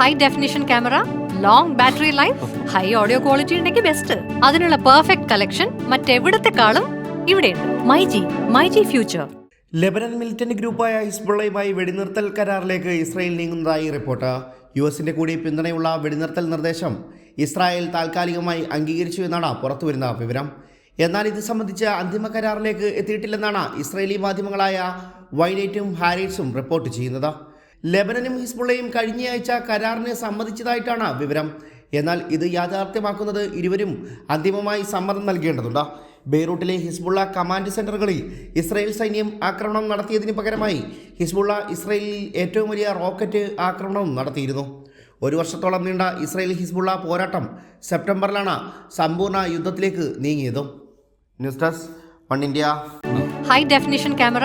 High definition camera long battery life high audio quality ഉണ്ടെങ്കിൽ best അതിനുള്ള perfect collection മറ്റെവിടത്തെക്കാളും ഇവിടെയുണ്ട്. My G my G future Lebanon militant ഗ്രൂപ്പായ ഹിസ്ബുള്ളയുമായി വെടിനിർത്തൽ കരാറിലേക്ക് ഇസ്രായേൽ നീങ്ങുന്നതായി റിപ്പോർട്ട്. യു എസിന്റെ കൂടി പിന്തുണയുള്ള വെടിനിർത്തൽ നിർദ്ദേശം ഇസ്രായേൽ താൽക്കാലികമായി അംഗീകരിച്ചു എന്നാണ് പുറത്തുവരുന്ന വിവരം. എന്നാൽ ഇത് സംബന്ധിച്ച് അന്തിമ കരാറിലേക്ക് എത്തിയിട്ടില്ലെന്നാണ് ഇസ്രായേലി മാധ്യമങ്ങളായ വൈനൈറ്റും ഹാരിറ്റ്സും റിപ്പോർട്ട് ചെയ്യുന്നത്. ലെബനനും ഹിസ്ബുള്ളയും കഴിഞ്ഞയാഴ്ച കരാറിന് സമ്മതിച്ചതായിട്ടാണ് വിവരം. എന്നാൽ ഇത് യാഥാർത്ഥ്യമാക്കുന്നത് ഇരുവരും അന്തിമമായി സമ്മതം നൽകേണ്ടതുണ്ട്. ബെയ്റൂട്ടിലെ ഹിസ്ബുള്ള കമാൻഡ് സെന്ററുകളിൽ ഇസ്രായേൽ സൈന്യം ആക്രമണം നടത്തിയതിന് പകരമായി ഹിസ്ബുള്ള ഇസ്രായേലിൽ ഏറ്റവും വലിയ റോക്കറ്റ് ആക്രമണവും നടത്തിയിരുന്നു. ഒരു വർഷത്തോളം നീണ്ട ഇസ്രായേൽ ഹിസ്ബുള്ള പോരാട്ടം സെപ്റ്റംബറിലാണ് സമ്പൂർണ യുദ്ധത്തിലേക്ക് നീങ്ങിയത്. News desk one India. High definition camera